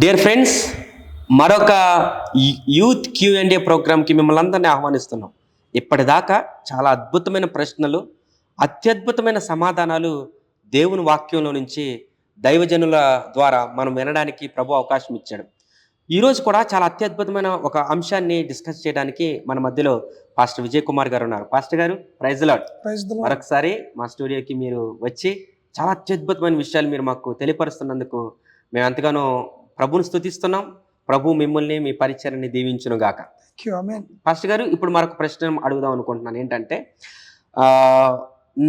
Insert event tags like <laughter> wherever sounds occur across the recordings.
Dear friends మరొక youth Q and A ప్రోగ్రామ్కి మిమ్మల్ని అందరినీ ఆహ్వానిస్తున్నాం. ఇప్పటిదాకా చాలా అద్భుతమైన ప్రశ్నలు అత్యద్భుతమైన సమాధానాలు దేవుని వాక్యంలో నుంచి దైవజనుల ద్వారా మనం వినడానికి ప్రభు అవకాశం ఇచ్చాడు. ఈరోజు కూడా చాలా అత్యద్భుతమైన ఒక అంశాన్ని డిస్కస్ చేయడానికి మన మధ్యలో పాస్టర్ విజయ్ కుమార్ గారు ఉన్నారు. పాస్టర్ గారు ప్రైజ్ లాడ్. మరొకసారి మా స్టూడియోకి మీరు వచ్చి చాలా అత్యద్భుతమైన విషయాలు మీరు మాకు తెలియపరుస్తున్నందుకు మేము ఎంతగానో ప్రభుని స్తుతిస్తున్నాం. ప్రభు మిమ్మల్ని మీ పరిచయాన్ని దీవించును గాక. పాస్టర్ గారు ఇప్పుడు మరొక ప్రశ్న అడుగుదాం అనుకుంటున్నాను. ఏంటంటే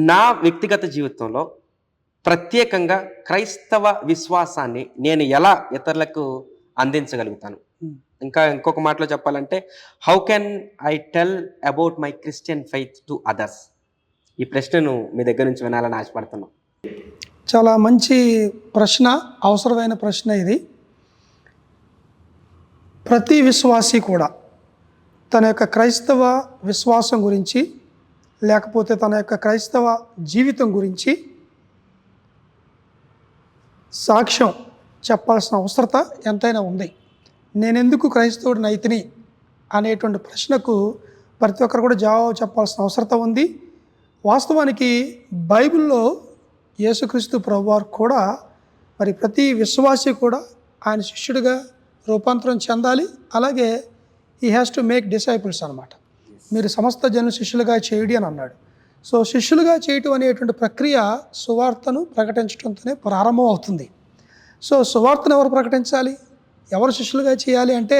నా వ్యక్తిగత జీవితంలో ప్రత్యేకంగా క్రైస్తవ విశ్వాసాన్ని నేను ఎలా ఇతరులకు అందించగలుగుతాను? Hmm. ఇంకా ఇంకొక మాటలో చెప్పాలంటే how can I tell about my Christian faith to others ఈ ప్రశ్నను మీ దగ్గర నుంచి వినాలని ఆశపడుతున్నాను చాలా మంచి ప్రశ్న అవసరమైన ప్రశ్న ఇది. ప్రతి విశ్వాసి కూడా తన యొక్క క్రైస్తవ విశ్వాసం గురించి లేకపోతే తన యొక్క క్రైస్తవ జీవితం గురించి సాక్ష్యం చెప్పాల్సిన అవసరత ఎంతైనా ఉంది. నేనెందుకు క్రైస్తవుడిని నైతిని అనేటువంటి ప్రశ్నకు ప్రతి ఒక్కరు కూడా జవాబు చెప్పాల్సిన అవసరత ఉంది. వాస్తవానికి బైబిల్లో యేసుక్రీస్తు ప్రభువారు కూడా మరి ప్రతి విశ్వాసి కూడా ఆయన శిష్యుడిగా రూపాంతరం చెందాలి. అలాగే ఈ హ్యాస్ టు మేక్ డిసైపుల్స్ అనమాట మీరు సమస్త జన శిష్యులుగా చేయుడి అని అన్నాడు. సో శిష్యులుగా చేయటం అనేటువంటి ప్రక్రియ సువార్తను ప్రకటించడంతోనే ప్రారంభం అవుతుంది. సో సువార్తను ఎవరు ప్రకటించాలి? ఎవరు శిష్యులుగా చేయాలి అంటే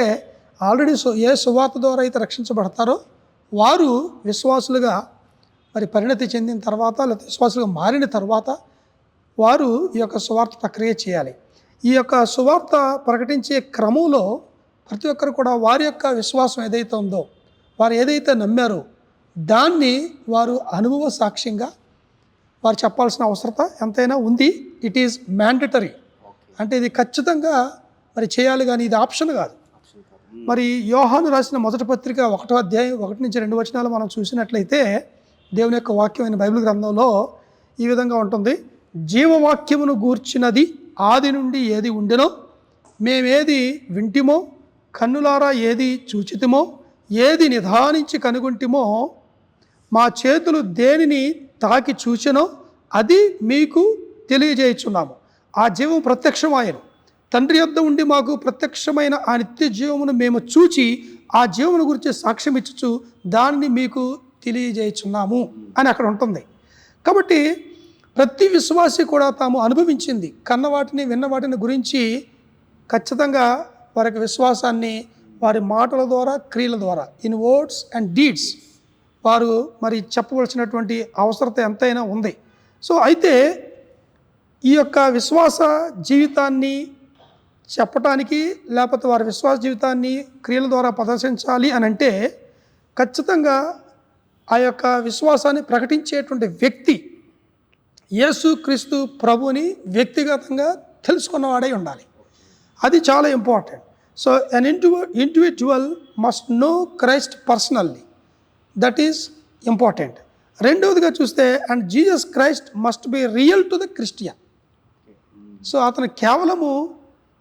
ఆల్రెడీ సు ఏ సువార్త ద్వారా అయితే రక్షించబడతారో వారు విశ్వాసులుగా మరి పరిణతి చెందిన తర్వాత లేదా విశ్వాసులుగా మారిన తర్వాత వారు ఈ యొక్క సువార్త ప్రక్రియ చేయాలి. ఈ యొక్క సువార్త ప్రకటించే క్రమంలో ప్రతి ఒక్కరు కూడా వారి యొక్క విశ్వాసం ఏదైతే ఉందో వారు ఏదైతే నమ్మారో దాన్ని వారు అనుభవ సాక్ష్యంగా వారు చెప్పాల్సిన అవసరత ఎంతైనా ఉంది. ఇట్ ఈజ్ మ్యాండటరీ అంటే ఇది ఖచ్చితంగా మరి చేయాలి కానీ ఇది ఆప్షన్ కాదు. మరి యోహాను రాసిన మొదటి పత్రిక ఒకటో అధ్యాయం ఒకటి నుంచి రెండు వచనాలు మనం చూసినట్లయితే దేవుని యొక్క వాక్యమైన బైబిల్ గ్రంథంలో ఈ విధంగా ఉంటుంది. జీవవాక్యమును గూర్చినది ఆది నుండి ఏది ఉండెనో మేమేది వింటిమో కన్నులారా ఏది చూచితిమో ఏది నిధానించి కనుగొంటిమో మా చేతులు దేనిని తాకి చూచెనో అది మీకు తెలియజేయుచున్నాము. ఆ జీవం ప్రత్యక్షమాయను. తండ్రి యొద్ద ఉండి మాకు ప్రత్యక్షమైన ఆ నిత్య జీవమును మేము చూచి ఆ జీవమును గురించి సాక్ష్యం ఇచ్చుచు దానిని మీకు తెలియజేయుచున్నాము అని అక్కడ ఉంటుంది. కాబట్టి ప్రతి విశ్వాసి కూడా తాము అనుభవించింది. కన్న వాటిని విన్న వాటిని గురించి ఖచ్చితంగా వారి యొక్క విశ్వాసాన్ని వారి మాటల ద్వారా క్రియల ద్వారా ఇన్ వర్డ్స్ అండ్ డీడ్స్ వారు మరి చెప్పవలసినటువంటి అవసరత ఎంతైనా ఉంది. సో అయితే ఈ యొక్క విశ్వాస జీవితాన్ని చెప్పటానికి లేకపోతే వారి విశ్వాస జీవితాన్ని క్రియల ద్వారా ప్రదర్శించాలి అని అంటే ఖచ్చితంగా ఆ యొక్క విశ్వాసాన్ని ప్రకటించేటువంటి వ్యక్తి యేసుక్రీస్తు ప్రభుని వ్యక్తిగతంగా తెలుసుకున్నవాడై ఉండాలి. అది చాలా important. So an ఇండివి individual must know Christ personally that is important రెండవదిగా చూస్తే and Jesus Christ must be real to the Christian so అతను కేవలము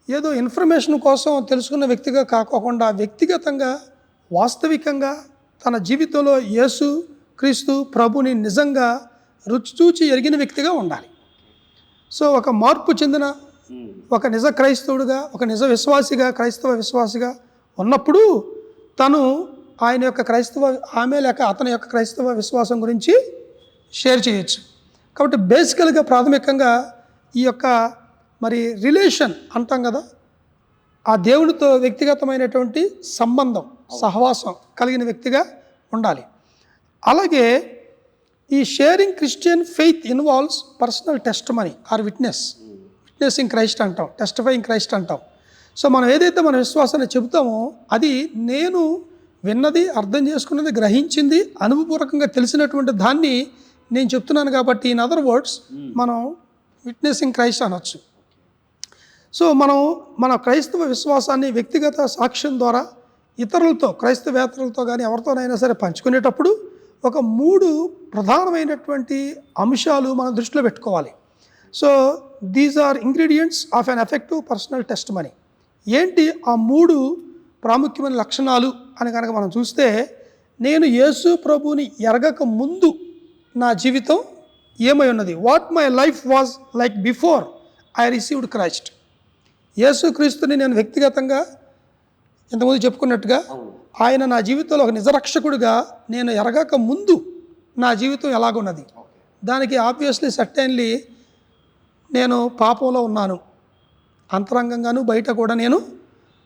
ఏదో ఇన్ఫర్మేషన్ కోసం తెలుసుకున్న వ్యక్తిగా కాకోకుండా వ్యక్తిగతంగా వాస్తవికంగా తన జీవితంలో యేసు క్రీస్తు ప్రభుని నిజంగా రుచి చూచి ఎరిగిన వ్యక్తిగా ఉండాలి. సో ఒక మార్పు చెందిన ఒక నిజ క్రైస్తవుడుగా ఒక నిజ విశ్వాసిగా క్రైస్తవ విశ్వాసిగా ఉన్నప్పుడు తను ఆయన యొక్క క్రైస్తవ ఆమె లేక అతని యొక్క క్రైస్తవ విశ్వాసం గురించి షేర్ చేయొచ్చు. కాబట్టి బేసికల్గా ప్రాథమికంగా ఈ యొక్క మరి రిలేషన్ అంటాం కదా ఆ దేవునితో వ్యక్తిగతమైనటువంటి సంబంధం సహవాసం కలిగిన వ్యక్తిగా ఉండాలి. అలాగే ఈ sharing Christian faith involves personal testimony or witness witnessing Christ అంటాం టెస్టిఫైయింగ్ క్రైస్ట్ అంటాం. సో మనం ఏదైతే మన విశ్వాసాన్ని చెబుతామో అది నేను విన్నది అర్థం చేసుకున్నది గ్రహించింది అనుభవపూర్వకంగా తెలిసినటువంటి దాన్ని నేను చెప్తున్నాను కాబట్టి ఇన్ అదర్ వర్డ్స్ మనం విట్నెసింగ్ క్రైస్ట్ అనొచ్చు. సో మనం మన క్రైస్తవ విశ్వాసాన్ని వ్యక్తిగత సాక్ష్యం ద్వారా ఇతరులతో క్రైస్తవేతరులతో కానీ ఎవరితోనైనా సరే పంచుకునేటప్పుడు ఒక మూడు ప్రధానమైనటువంటి అంశాలు మనం దృష్టిలో పెట్టుకోవాలి. So these are ingredients of an effective personal testimony ఏంటి ఆ మూడు ప్రాముఖ్యమైన లక్షణాలు అని కనుక మనం చూస్తే నేను యేసు ప్రభుని ఎరగక ముందు నా జీవితం ఏమై ఉన్నది? What my life was like before I received Christ యేసు క్రీస్తుని నేను వ్యక్తిగతంగా ఇంతకుముందు చెప్పుకున్నట్టుగా ఆయన నా జీవితంలో ఒక నిజరక్షకుడిగా నేను ఎరగక ముందు నా జీవితం ఎలాగున్నది. దానికి ఆబ్వియస్లీ సర్టైన్లీ నేను పాపంలో ఉన్నాను. అంతరంగంగాను బయట కూడా నేను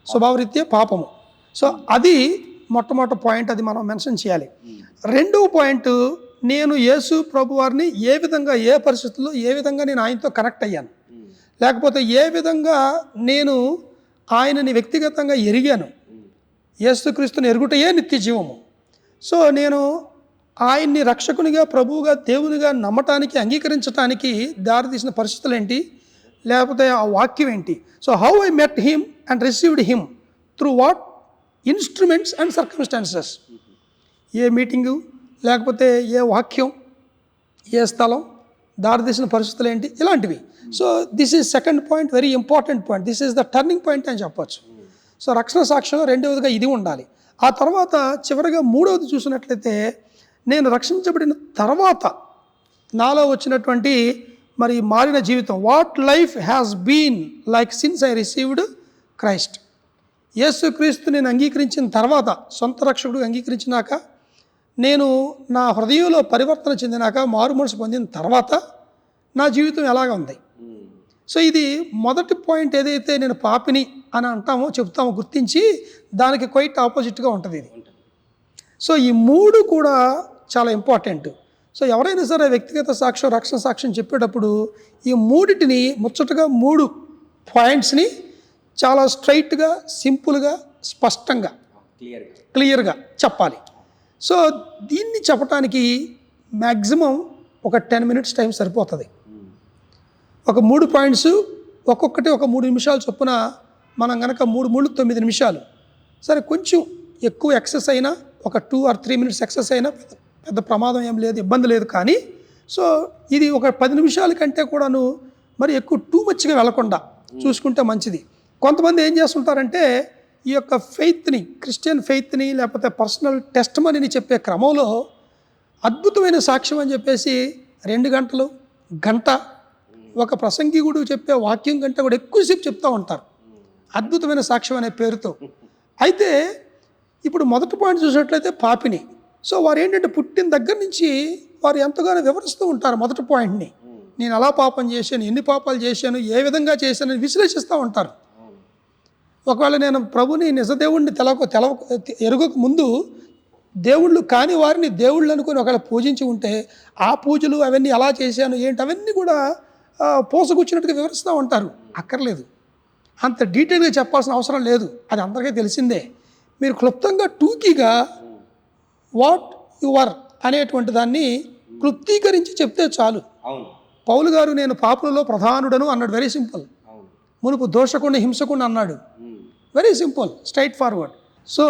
స్వభావరీత్యా పాపము. సో అది మొట్టమొదటి పాయింట్ అది మనం మెన్షన్ చేయాలి. రెండవ పాయింట్ నేను యేసు ప్రభు వారిని ఏ విధంగా ఏ పరిస్థితుల్లో ఏ విధంగా నేను ఆయనతో కనెక్ట్ అయ్యాను. లేకపోతే ఏ విధంగా నేను ఆయనని వ్యక్తిగతంగా ఎరిగాను. యేసుక్రీస్తుని ఎరుగుటయే నిత్య జీవము. సో నేను ఆయన్ని రక్షకునిగా ప్రభువుగా దేవునిగా నమ్మటానికి అంగీకరించడానికి దారితీసిన పరిస్థితులు ఏంటి లేకపోతే ఆ వాక్యం ఏంటి? So how I met him and received him through what? Instruments and circumstances. A meeting లేకపోతే ఏ వాక్యం ఏ స్థలం దారితీసిన పరిస్థితులు ఏంటి ఇలాంటివి. So this is second point very important point. This is the turning point అని చెప్పచ్చు. సో రక్షణ సాక్ష్యం రెండవదిగా ఇది ఉండాలి. ఆ తర్వాత చివరిగా మూడవది చూసినట్లయితే నేను రక్షించబడిన తర్వాత నాలో వచ్చినటువంటి మరి మారిన జీవితం what life has been like since I received Christ యేసుక్రీస్తు నేను అంగీకరించిన తర్వాత సొంత రక్షకుడు అంగీకరించినాక నేను నా హృదయంలో పరివర్తన చెందినాక మారు మనసు పొందిన తర్వాత నా జీవితం ఎలాగ ఉంది? Hmm. సో ఇది మొదటి పాయింట్ ఏదైతే నేను పాపిని అని అంటామో చెప్తామో గుర్తించి దానికి క్వైట్ ఆపోజిట్గా ఉంటుంది ఇది. సో ఈ మూడు కూడా చాలా ఇంపార్టెంట్ సో ఎవరైనా సరే వ్యక్తిగత సాక్ష్యం రక్షణ సాక్ష్యం చెప్పేటప్పుడు ఈ మూడిటిని ముచ్చటగా మూడు పాయింట్స్ని చాలా స్ట్రైట్గా సింపుల్గా స్పష్టంగా క్లియర్గా క్లియర్గా చెప్పాలి. సో దీన్ని చెప్పడానికి మ్యాక్సిమం ఒక టెన్ మినిట్స్ టైం సరిపోతుంది. ఒక మూడు పాయింట్స్ ఒక్కొక్కటి ఒక మూడు నిమిషాలు చొప్పున మనం కనుక మూడు మూడు తొమ్మిది నిమిషాలు. సరే కొంచెం ఎక్కువ ఎక్సెస్ అయినా ఒక two or three minutes excess అయినా పెద్ద పెద్ద ప్రమాదం ఏం లేదు ఇబ్బంది లేదు కానీ సో ఇది ఒక పది నిమిషాల కంటే కూడాను మరి ఎక్కువ టూ మచ్గా వెళ్ళకుండా చూసుకుంటే మంచిది. కొంతమంది ఏం చేస్తుంటారంటే ఈ యొక్క ఫెయిత్ని క్రిస్టియన్ ఫెయిత్ని లేకపోతే పర్సనల్ టెస్ట్ మనీని చెప్పే క్రమంలో అద్భుతమైన సాక్ష్యం అని చెప్పేసి రెండు గంటలు గంట ఒక ప్రసంగికుడు చెప్పే వాక్యం కంటే కూడా ఎక్కువసేపు చెప్తూ ఉంటారు. అద్భుతమైన సాక్ష్యం అనే పేరుతో. అయితే ఇప్పుడు మొదటి పాయింట్ చూసినట్లయితే పాపిని. సో వారు ఏంటంటే పుట్టిన దగ్గర నుంచి వారు ఎంతగానో వివరిస్తూ ఉంటారు మొదటి పాయింట్ని. నేను ఎలా పాపం చేశాను ఎన్ని పాపాలు చేశాను ఏ విధంగా చేశాను అని విశ్లేషిస్తూ ఉంటారు. ఒకవేళ నేను ప్రభుని నిజదేవుణ్ణి తెలక తెలవ ఎరుగక ముందు దేవుళ్ళు కాని వారిని దేవుళ్ళు అనుకుని ఒకవేళ పూజించి ఉంటే ఆ పూజలు అవన్నీ ఎలా చేశాను ఏంటి అవన్నీ కూడా పోసగుచ్చినట్టుగా వివరిస్తూ ఉంటారు అక్కర్లేదు. అంత డీటెయిల్గా చెప్పాల్సిన అవసరం లేదు. అది అందరికీ తెలిసిందే. మీరు క్లుప్తంగా టూకీగా వాట్ యు ఆర్ అనేటువంటి దాన్ని క్లుప్తీకరించి చెప్తే చాలు. పౌలు గారు నేను పాపులలో ప్రధానుడను అన్నాడు. Very simple. మునుపు దోషకుండా హింసకుండా అన్నాడు. Very simple straightforward. సో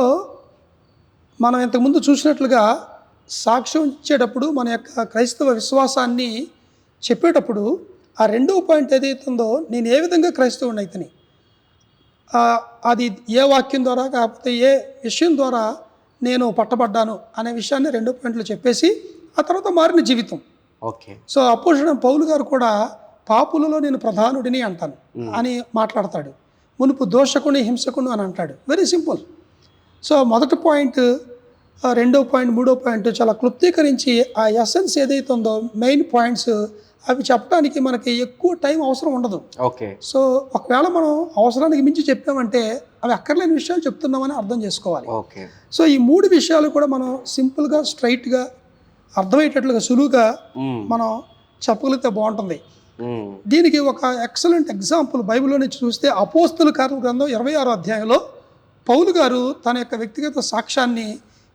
మనం ఇంతకుముందు చూసినట్లుగా సాక్ష్యం ఇచ్చేటప్పుడు మన యొక్క క్రైస్తవ విశ్వాసాన్ని చెప్పేటప్పుడు ఆ రెండవ పాయింట్ ఏదైతుందో నేను ఏ విధంగా క్రైస్తవుని అయితేని అది ఏ వాక్యం ద్వారా కాకపోతే ఏ విషయం ద్వారా నేను పట్టబడ్డాను అనే విషయాన్ని రెండో పాయింట్లో చెప్పేసి ఆ తర్వాత మారిన జీవితం. ఓకే. సో అపోజిషన్ పౌలు గారు కూడా పాపులలో నేను ప్రధానుడిని అంటాను అని మాట్లాడతాడు. మునుపు దోషకుని హింసకుని అని అంటాడు. వెరీ సింపుల్ సో మొదటి పాయింట్ రెండో పాయింట్ మూడో పాయింట్ చాలా క్లుప్తీకరించి ఆ ఎసెన్స్ ఏదైతే ఉందో మెయిన్ పాయింట్స్ అవి చెప్పడానికి మనకి ఎక్కువ టైం అవసరం ఉండదు. ఓకే. సో ఒకవేళ మనం అవసరానికి మించి చెప్పామంటే అవి అక్కర్లేని విషయాలు చెప్తున్నామని అర్థం చేసుకోవాలి. ఓకే. సో ఈ మూడు విషయాలు కూడా మనం సింపుల్గా స్ట్రైట్గా అర్థమయ్యేటట్లుగా సులువుగా మనం చెప్పగలిగితే బాగుంటుంది. దీనికి ఒక ఎక్సలెంట్ ఎగ్జాంపుల్ బైబిల్లో నుంచి చూస్తే అపోస్తుల కార్య గ్రంథం ఇరవై ఆరో అధ్యాయంలో పౌలు గారు తన యొక్క వ్యక్తిగత సాక్ష్యాన్ని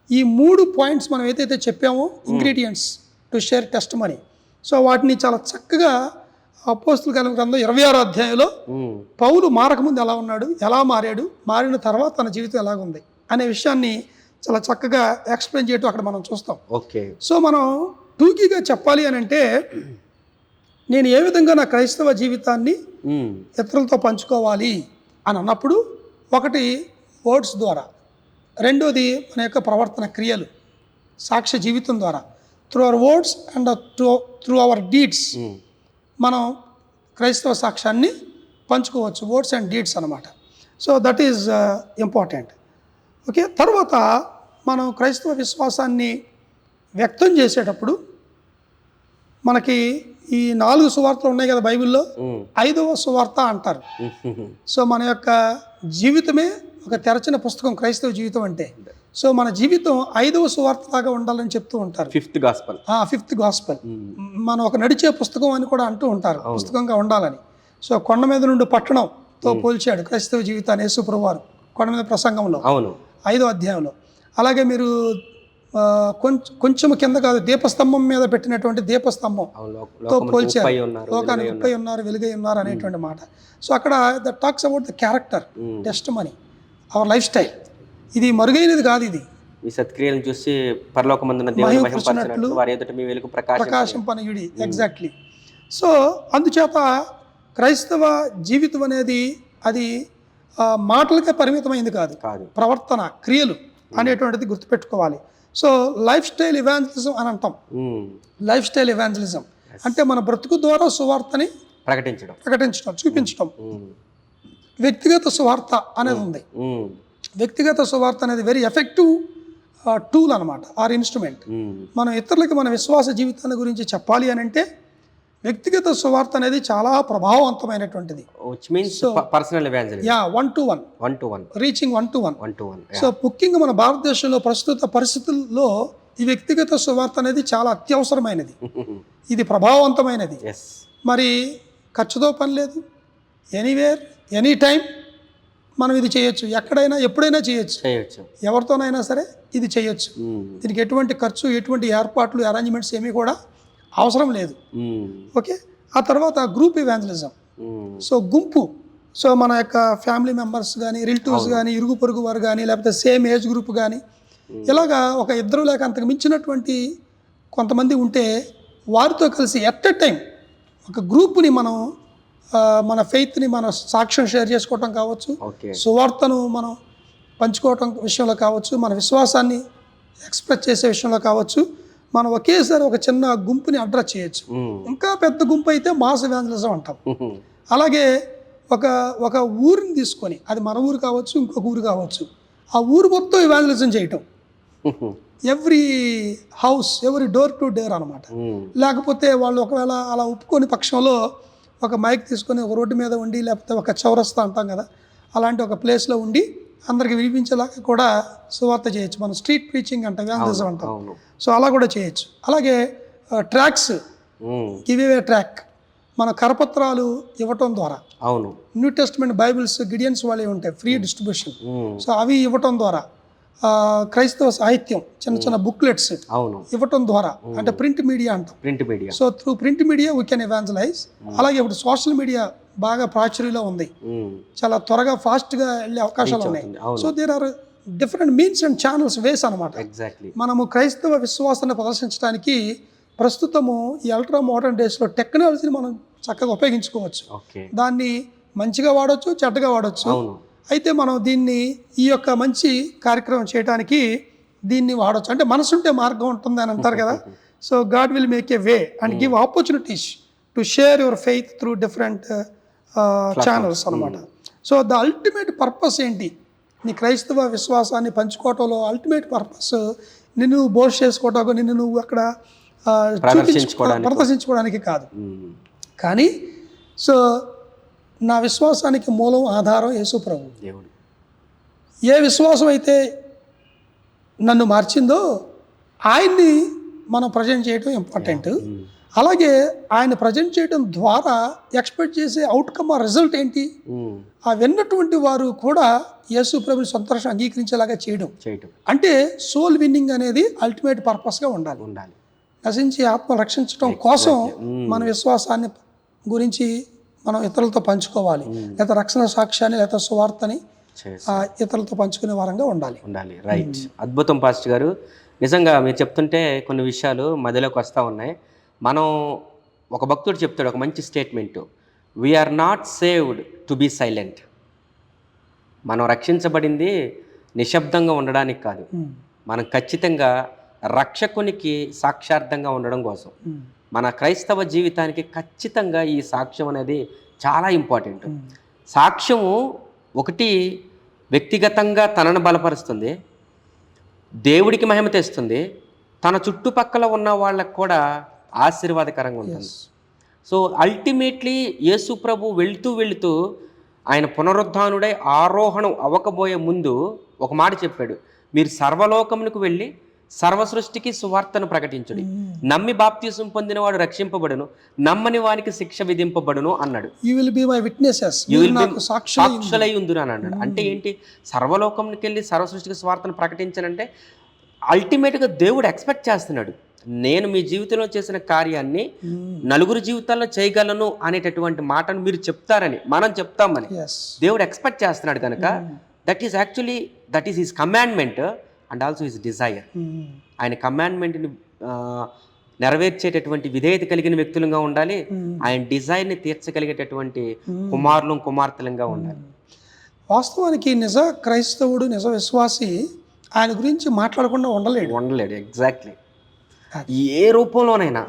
ఈ మూడు పాయింట్స్ మనం ఏదైతే చెప్పామో ingredients to share testimony so వాటిని చాలా చక్కగా అపోస్తుల కార్య గ్రంథం ఇరవై ఆరో అధ్యాయంలో పౌలు మారకముందు ఎలా ఉన్నాడు ఎలా మారాడు మారిన తర్వాత తన జీవితం ఎలాగుంది అనే విషయాన్ని చాలా చక్కగా ఎక్స్ప్లెయిన్ చేయటం అక్కడ మనం చూస్తాం. ఓకే. సో మనం టూకీగా చెప్పాలి అని అంటే నేను ఏ విధంగా నా క్రైస్తవ జీవితాన్ని ఇతరులతో పంచుకోవాలి అని అన్నప్పుడు ఒకటి వర్డ్స్ ద్వారా రెండోది మన యొక్క ప్రవర్తన క్రియలు సాక్ష్య జీవితం ద్వారా. Through our words and through our deeds. మనం క్రైస్తవ సాక్ష్యాన్ని పంచుకోవచ్చు వర్డ్స్ అండ్ డీడ్స్ అనమాట so that is important okay తర్వాత మనం క్రైస్తవ విశ్వాసాన్ని వ్యక్తం చేసేటప్పుడు మనకి ఈ నాలుగు సువార్తలు ఉన్నాయి కదా బైబిల్లో ఉమ్. ఐదవ సువార్త అంటారు. <laughs> సో మన యొక్క జీవితమే ఒక తెరచిన పుస్తకం క్రైస్తవ జీవితం అంటే సో మన జీవితం ఐదవ సువార్త లాగా ఉండాలని చెప్తూ ఉంటారు. Fifth gospel fifth gospel. మనం ఒక నడిచే పుస్తకం అని కూడా అంటూ ఉంటారు. పుస్తకంగా ఉండాలని. సో కొండ మీద నుండి పట్టణంతో పోల్చాడు క్రైస్తవ జీవితాన్ని యేసుప్రభు వారు కొండ మీద ప్రసంగంలో. అవును. ఐదో అధ్యాయంలో. అలాగే మీరు కొంచెం కొంచెం కింద కాదు దీపస్తంభం మీద పెట్టినటువంటి దీపస్తంభం తో పోల్చారు. లోకానికి ముప్పై ఉన్నారు. వెలుగై ఉన్నారు అనేటువంటి మాట. సో అక్కడ the talks about the character um. Testimony our lifestyle. ఇది మరుగైనది కాదు ఇది. ఈ సత్క్రియలను చూసి పరలోకమందున దేవుని మహిమపరచినట్లు వారి ఎదుట మీ వెలుగు ప్రకాశం ప్రకాశం పనయుడి ఎగ్జాక్ట్లీ సో అందుచేత క్రైస్తవ జీవితం అనేది అది మాటలకే పరిమితమైంది కాదు. కాదు. ప్రవర్తన క్రియలు అనేటువంటిది గుర్తుపెట్టుకోవాలి. సో లైఫ్ స్టైల్ ఇవాంజలిజం అని అంటాం. లైఫ్ స్టైల్ ఇవాంజలిజం అంటే మన బ్రతుకు ద్వారా సువార్తని ప్రకటించడం. ప్రకటించడం చూపించడం. వ్యక్తిగత సువార్త అనేది ఉంది. వ్యక్తిగత సువార్త అనేది వెరీ ఎఫెక్టివ్ టూల్ అనమాట ఆర్ ఇన్స్ట్రుమెంట్. మనం ఇతరులకి మన విశ్వాస జీవితాన్ని గురించి చెప్పాలి అని అంటే వ్యక్తిగత సువార్త అనేది చాలా ప్రభావవంతమైనటువంటిది. Personal yeah one to one one to one reaching one to one one to one so ముఖ్యంగా మన భారతదేశంలో ప్రస్తుత పరిస్థితుల్లో ఈ వ్యక్తిగత సువార్త అనేది చాలా అత్యవసరమైనది. <laughs> ఇది ప్రభావవంతమైనది. మరి ఖర్చుతో పని లేదు. ఎనీవేర్ ఎనీ టైం మనం ఇది చేయొచ్చు. ఎక్కడైనా ఎప్పుడైనా చేయొచ్చు. చేయొచ్చు. ఎవరితోనైనా సరే ఇది చేయొచ్చు. దీనికి ఎటువంటి ఖర్చు ఎటువంటి ఏర్పాట్లు అరేంజ్మెంట్స్ ఏమీ కూడా అవసరం లేదు. ఓకే? ఆ తర్వాత గ్రూప్ ఇవాంజలిజం. సో గుంపు. సో మన యొక్క ఫ్యామిలీ మెంబర్స్ కానీ రిలేటివ్స్ కానీ ఇరుగు పొరుగు వారు కానీ లేకపోతే సేమ్ ఏజ్ గ్రూప్ కానీ ఇలాగా ఒక ఇద్దరు లేక అంతకు మించినటువంటి కొంతమంది ఉంటే వారితో కలిసి ఎట్ ఎ టైం ఒక గ్రూప్ని మనం మన ఫెయిత్ని మన సాక్ష్యం షేర్ చేసుకోవటం కావచ్చు సువార్తను మనం పంచుకోవటం విషయంలో కావచ్చు మన విశ్వాసాన్ని ఎక్స్ప్రెస్ చేసే విషయంలో కావచ్చు మనం ఒకేసారి ఒక చిన్న గుంపుని అడ్రస్ చేయొచ్చు. ఇంకా పెద్ద గుంపు అయితే మాస్ ఇవాంజలిజం అంటాం. అలాగే ఒక ఒక ఊరిని తీసుకొని అది మన ఊరు కావచ్చు ఇంకొక ఊరు కావచ్చు ఆ ఊరు మొత్తం ఇవాంజలిజం చేయటం. Every house every door to door అనమాట. లేకపోతే వాళ్ళు ఒకవేళ అలా ఒప్పుకొని పక్షంలో ఒక మైక్ తీసుకొని ఒక రోడ్డు మీద ఉండి లేకపోతే ఒక చౌరస్తా అంటాం కదా అలాంటి ఒక ప్లేస్లో ఉండి అందరికి వినిపించేలాగా కూడా సువార్త చేయొచ్చు. మనం స్ట్రీట్ ప్రీచింగ్ అంటాం ఇవాంజలిజం అంటాం. సో అలా కూడా చేయొచ్చు. అలాగే ట్రాక్స్. Give track. మన కరపత్రాలు ఇవ్వటం ద్వారా అవును. న్యూ టెస్ట్మెంట్ బైబిల్స్ గిడియన్స్ వాళ్ళే ఉంటాయి ఫ్రీ డిస్ట్రిబ్యూషన్. సో అవి ఇవ్వటం ద్వారా క్రైస్తవ సాహిత్యం చిన్న చిన్న బుక్లెట్స్ అవును. ఇవ్వటం ద్వారా అంటే ప్రింట్ మీడియా అంటాం. Print media. So through print media we can evangelize అలాగే ఇప్పుడు సోషల్ మీడియా బాగా ప్రాచుర్యంలో ఉంది. చాలా త్వరగా ఫాస్ట్గా వెళ్ళే అవకాశాలు ఉన్నాయి. So there are different means and channels ways అనమాట ఎగ్జాక్ట్లీ మనము క్రైస్తవ విశ్వాసాన్ని ప్రదర్శించడానికి ప్రస్తుతము ఈ అల్ట్రా మోడర్న్ డేస్లో టెక్నాలజీని మనం చక్కగా ఉపయోగించుకోవచ్చు. దాన్ని మంచిగా వాడవచ్చు చెడ్డగా వాడవచ్చు అవును. అయితే మనం దీన్ని ఈ యొక్క మంచి కార్యక్రమం చేయడానికి దీన్ని వాడచ్చు. అంటే మనసుంటే మార్గం ఉంటుంది అని అంటారు కదా. So God will make a way and give opportunities to share your faith through different channels అనమాట సో ద అల్టిమేట్ పర్పస్ ఏంటి? నీ క్రైస్తవ విశ్వాసాన్ని పంచుకోవటంలో అల్టిమేట్ పర్పస్ నిన్ను బోస్ చేసుకోవటం నిన్ను నువ్వు అక్కడ ప్రదర్శించుకోవడానికి. కాదు. కానీ సో నా విశ్వాసానికి మూలం ఆధారం యేసు ప్రభు. దేవుడు. ఏ విశ్వాసం అయితే నన్ను మార్చిందో ఆయన్ని మనం ప్రజెంట్ చేయడం ఇంపార్టెంట్. అలాగే ఆయన ప్రజెంట్ చేయడం ద్వారా ఎక్స్పెక్ట్ చేసే అవుట్కమ్ ఆ రిజల్ట్ ఏంటి. ఆ విన్నటువంటి వారు కూడా యేసు ప్రభుని సంతోషం అంగీకరించేలాగా చేయడం. చేయటం. అంటే సోల్ విన్నింగ్ అనేది అల్టిమేట్ పర్పస్గా ఉండాలి. ఉండాలి. నశించి ఆత్మ రక్షించడం కోసం. మన విశ్వాసాన్ని గురించి మనం ఇతరులతో పంచుకోవాలి. లేదా రక్షణ సాక్ష్యాన్ని లేదా సువార్తని ఇతరులతో పంచుకునే వారంగా ఉండాలి. ఉండాలి. రైట్. అద్భుతం పాస్టర్ గారు. నిజంగా మీరు చెప్తుంటే కొన్ని విషయాలు మధ్యలోకి వస్తూ ఉన్నాయి. మనం ఒక భక్తుడు చెప్తాడు ఒక మంచి statement. We are not saved to be silent మనం రక్షించబడింది నిశ్శబ్దంగా ఉండడానికి కాదు. మనం ఖచ్చితంగా రక్షకునికి సాక్షార్థంగా ఉండడం కోసం. మన క్రైస్తవ జీవితానికి ఖచ్చితంగా ఈ సాక్ష్యం అనేది చాలా ఇంపార్టెంట్. సాక్ష్యము ఒకటి వ్యక్తిగతంగా తనను బలపరుస్తుంది దేవుడికి మహిమ తెస్తుంది తన చుట్టుపక్కల ఉన్న వాళ్ళకు కూడా ఆశీర్వాదకరంగా ఉంటుంది. సో అల్టిమేట్లీ యేసు ప్రభు వెళుతూ వెళుతూ ఆయన పునరుద్ధానుడై ఆరోహణం అవ్వకబోయే ముందు ఒక మాట చెప్పాడు మీరు సర్వలోకమునకు వెళ్ళి సర్వ సృష్టికి సువార్తను ప్రకటించుడి. నమ్మి బాప్తీసం పొందినవాడు రక్షింపబడును నమ్మని వానికి శిక్ష విధింపబడును అన్నాడు. You will be my witnesses సాక్షి సాక్షులై ఉందురు అని అన్నాడు. అంటే ఏంటి? సర్వలోకంకి వెళ్ళి సర్వ సృష్టికి స్వార్థను ప్రకటించనంటే అల్టిమేట్గా దేవుడు ఎక్స్పెక్ట్ చేస్తున్నాడు. నేను మీ జీవితంలో చేసిన కార్యాన్ని నలుగురు జీవితాల్లో చేయగలను అనేటటువంటి మాటను మీరు చెప్తారని మనం చెప్తామని దేవుడు ఎక్స్పెక్ట్ చేస్తున్నాడు కనుక that is actually that is his commandment and also his desire. ఆయన కమాండ్మెంట్ని నెరవేర్చేటటువంటి విధేయత కలిగిన వ్యక్తులుగా ఉండాలి. ఆయన డిజైర్ని తీర్చగలిగేటటువంటి కుమారులు కుమార్తెలుగా ఉండాలి. వాస్తవానికి నిజ క్రైస్తవుడు నిజ విశ్వాసి ఆయన గురించి మాట్లాడకుండా ఉండలేడు. ఉండలేడు ఎగ్జాక్ట్లీ. ఏ రూపంలోనైనా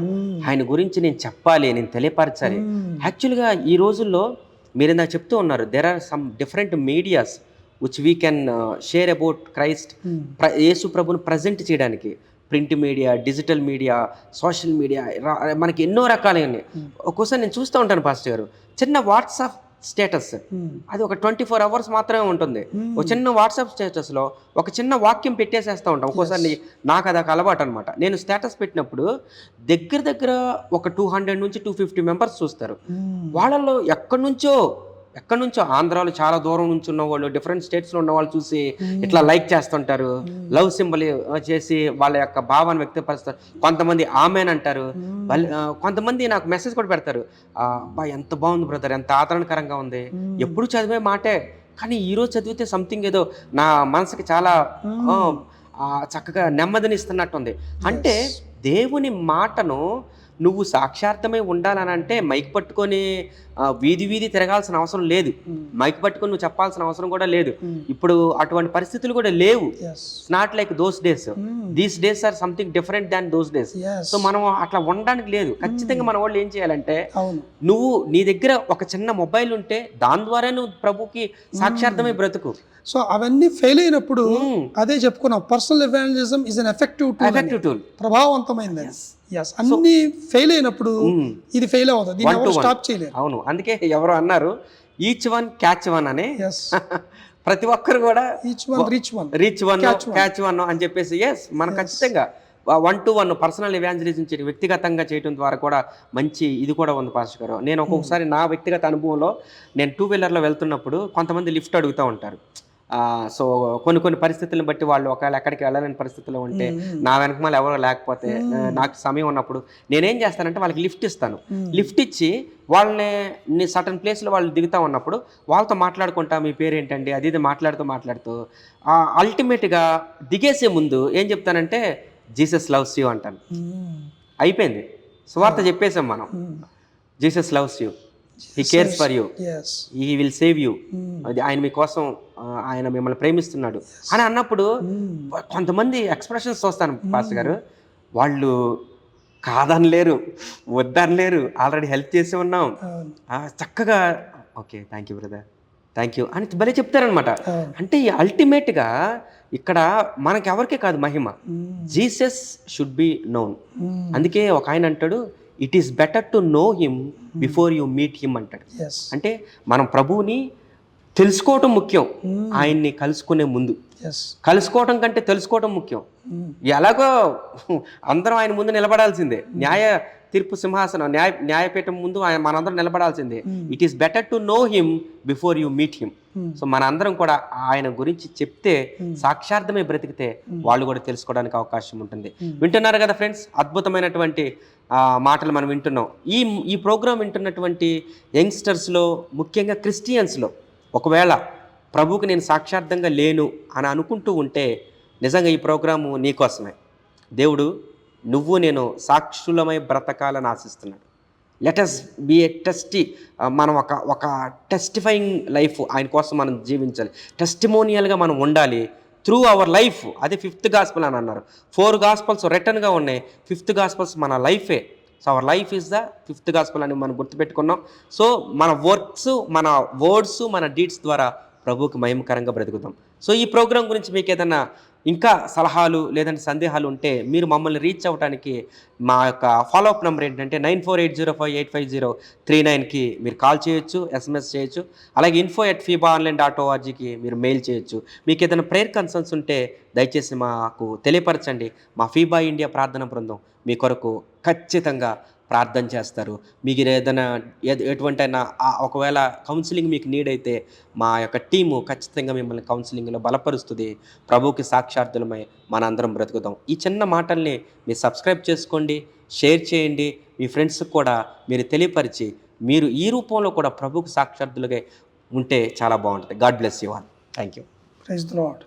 ఆయన గురించి నేను చెప్పాలి నేను తెలియపరచాలి. యాక్చువల్గా ఈ రోజుల్లో మీరు నాకు చెప్తూ ఉన్నారు there are some different medias which we can share about Christ యేసు ప్రభుని ప్రజెంట్ చేయడానికి. Print media digital media social media మనకి ఎన్నో రకాలు ఉన్నాయి. ఒక్కోసారి నేను చూస్తూ ఉంటాను పాస్టర్ గారు. చిన్న వాట్సాప్ స్టేటస్ అది ఒక ట్వంటీ ఫోర్ అవర్స్ మాత్రమే ఉంటుంది. ఒక చిన్న వాట్సాప్ స్టేటస్లో ఒక చిన్న వాక్యం పెట్టేసేస్తూ ఉంటాం. ఒక్కోసారి నాకు అది ఒక అలవాటు అనమాట నేను స్టేటస్ పెట్టినప్పుడు దగ్గర దగ్గర ఒక టూ హండ్రెడ్ నుంచి టూ ఫిఫ్టీ మెంబర్స్ చూస్తారు. వాళ్ళల్లో ఎక్కడి నుంచో ఎక్కడి నుంచో ఆంధ్రాలో చాలా దూరం నుంచి ఉన్న వాళ్ళు డిఫరెంట్ స్టేట్స్లో ఉన్న వాళ్ళు చూసి ఇట్లా లైక్ చేస్తుంటారు. లవ్ సింబల్ చేసి వాళ్ళ యొక్క భావాన్ని వ్యక్తపరుస్తారు. కొంతమంది ఆమెన్ అంటారు. కొంతమంది నాకు మెసేజ్ కూడా పెడతారు. అబ్బా ఎంత బాగుంది బ్రదర్ ఎంత ఆదరణకరంగా ఉంది. ఎప్పుడు చదివే మాటే కానీ ఈరోజు చదివితే సంథింగ్ ఏదో నా మనసుకి చాలా చక్కగా నెమ్మదినిస్తున్నట్టుంది. అంటే దేవుని మాటను నువ్వు సాక్షార్థమై ఉండాలని అంటే మైక్ పట్టుకొని వీధి వీధి తిరగాల్సిన అవసరం లేదు. మైక్ పట్టుకొని నువ్వు చెప్పాల్సిన అవసరం కూడా లేదు. ఇప్పుడు అటువంటి పరిస్థితులు కూడా లేవు. Not like those days these days are something different than those days so మనం అట్లా ఉండడానికి లేదు. ఖచ్చితంగా మన వాళ్ళు ఏం చేయాలంటే నువ్వు నీ దగ్గర ఒక చిన్న మొబైల్ ఉంటే దాని ద్వారా నువ్వు ప్రభుకి సాక్షార్థమై బ్రతుకు. సో అవన్నీ ఫెయిల్ అయినప్పుడు. అదే చెప్పుకున్నాం. Personal evangelism is an. Effective tool effective tool yes అన్ని ఫెయిల్ అయినప్పుడు Mm. ఇది ఫెయిల్ అవుతుంది. స్టాప్ చేయలేరు. అవును. అందుకే ఎవరో అన్నారు ఈచ్ వన్ క్యాచ్ వన్ అని. ప్రతి ఒక్కరు కూడా each one reach one reach one. Catch one అని చెప్పేసి ఎస్ మనం ఖచ్చితంగా one to one personal evangelism చేయడం వ్యక్తిగతంగా చేయడం ద్వారా కూడా మంచి ఇది కూడా ఉంది పాస్టర్ గారు. నేను ఒక్కొక్కసారి నా వ్యక్తిగత అనుభవంలో నేను టూ వీలర్లో వెళ్తున్నప్పుడు కొంతమంది లిఫ్ట్ అడుగుతూ ఉంటారు. సో కొన్ని కొన్ని పరిస్థితులను బట్టి వాళ్ళు ఒకవేళ ఎక్కడికి వెళ్ళలేని పరిస్థితిలో ఉంటే నా వెనకమాల ఎవరో లేకపోతే నాకు సమయం ఉన్నప్పుడు నేనేం చేస్తానంటే వాళ్ళకి లిఫ్ట్ ఇస్తాను. లిఫ్ట్ ఇచ్చి వాళ్ళని సటన్ ప్లేస్లో వాళ్ళు దిగుతా ఉన్నప్పుడు వాళ్ళతో మాట్లాడుకుంటా మీ పేరు ఏంటండి అది ఇది మాట్లాడుతూ మాట్లాడుతూ అల్టిమేట్గా దిగేసే ముందు ఏం చెప్తానంటే జీసస్ లవ్స్ యూ అంటాను. అయిపోయింది. సువార్త చెప్పేసాం మనం. Jesus loves you. He cares for you. He will save you. అది ఆయన మీకోసం ఆయన మిమ్మల్ని ప్రేమిస్తున్నాడు అని అన్నప్పుడు కొంతమంది ఎక్స్ప్రెషన్స్ చూస్తాను పాస్టర్ గారు. వాళ్ళు కాదనలేరు వద్దనలేరు ఆల్రెడీ హెల్ప్ చేసి ఉన్నాం. చక్కగా okay thank you brother thank you అని భలే చెప్తారనమాట అంటే అల్టిమేట్గా ఇక్కడ మనకి ఎవరికే కాదు మహిమ. జీసస్ షుడ్ బి నోన్ అందుకే ఒక ఆయన అంటాడు it is better to know him before you meet him అంటాడు. అంటే మనం ప్రభువుని తెలుసుకోవటం ముఖ్యం. ఆయన్ని కలుసుకునే ముందు. కలుసుకోవటం కంటే తెలుసుకోవటం ముఖ్యం. ఎలాగో అందరం ఆయన ముందు నిలబడాల్సిందే. న్యాయ తీర్పు సింహాసనం న్యాయ న్యాయపీఠం ముందు ఆయన మనందరం నిలబడాల్సిందే. It is better to know him before you meet him so మనందరం కూడా ఆయన గురించి చెప్తే సాక్షార్థమే బ్రతికితే వాళ్ళు కూడా తెలుసుకోవడానికి అవకాశం ఉంటుంది. వింటున్నారు కదా ఫ్రెండ్స్? అద్భుతమైనటువంటి మాటలు మనం వింటున్నాం. ఈ ఈ ప్రోగ్రాం వింటున్నటువంటి యంగ్స్టర్స్లో ముఖ్యంగా క్రిస్టియన్స్లో ఒకవేళ ప్రభువుకి నేను సాక్షార్థంగా లేను అని అనుకుంటూ ఉంటే నిజంగా ఈ ప్రోగ్రాము నీకోసమే దేవుడు నువ్వు నేను సాక్షులమై బ్రతకాలని ఆశిస్తున్నాడు. లెటస్ బి ఏ టెస్టి మనం ఒక ఒక టెస్టిఫైయింగ్ లైఫ్ ఆయన కోసం మనం జీవించాలి. టెస్టిమోనియల్గా మనం ఉండాలి. త్రూ అవర్ లైఫ్ అదే ఫిఫ్త్ గాస్పల్ అని అన్నారు. ఫోర్ గాస్పల్స్ రిటర్న్గా ఉన్నాయి. ఫిఫ్త్ గాస్పల్స్ మన లైఫే so our life is the fifth gospel అని మనం గుర్తుపెట్టుకున్నాం. సో మన వర్క్స్ మన వర్డ్స్ మన డీడ్స్ ద్వారా ప్రభువుకి మహిమకరంగా బ్రతుకుతాం. సో ఈ ప్రోగ్రాం గురించి మీకు ఏదైనా ఇంకా సలహాలు లేదంటే సందేహాలు ఉంటే మీరు మమ్మల్ని రీచ్ అవ్వడానికి మా యొక్క ఫాలోఅప్ నెంబర్ ఏంటంటే nine four eight zero five eight five zero three నైన్కి మీరు కాల్ చేయొచ్చు ఎస్ఎంఎస్ చేయొచ్చు. అలాగే info at FEBA online dot ఓఆర్జీకి మీరు మెయిల్ చేయొచ్చు. మీకు ఏదైనా ప్రేయర్ కన్సర్న్స్ ఉంటే దయచేసి మాకు తెలియపరచండి. మా ఫీబా ఇండియా ప్రార్థన బృందం మీ కొరకు ఖచ్చితంగా ప్రార్థన చేస్తారు. మీకు ఏదైనా ఎటువంటి అయినా ఒకవేళ కౌన్సిలింగ్ మీకు నీడ్ అయితే మా యొక్క టీము ఖచ్చితంగా మిమ్మల్ని కౌన్సిలింగ్లో బలపరుస్తుంది. ప్రభుకి సాక్షార్థులమై మనందరం బ్రతుకుతాం ఈ చిన్న మాటల్ని మీరు సబ్స్క్రైబ్ చేసుకోండి షేర్ చేయండి. మీ ఫ్రెండ్స్కి కూడా మీరు తెలియపరిచి మీరు ఈ రూపంలో కూడా ప్రభుకు సాక్షార్థులుగా ఉంటే చాలా బాగుంటుంది. God bless you all thank you praise the Lord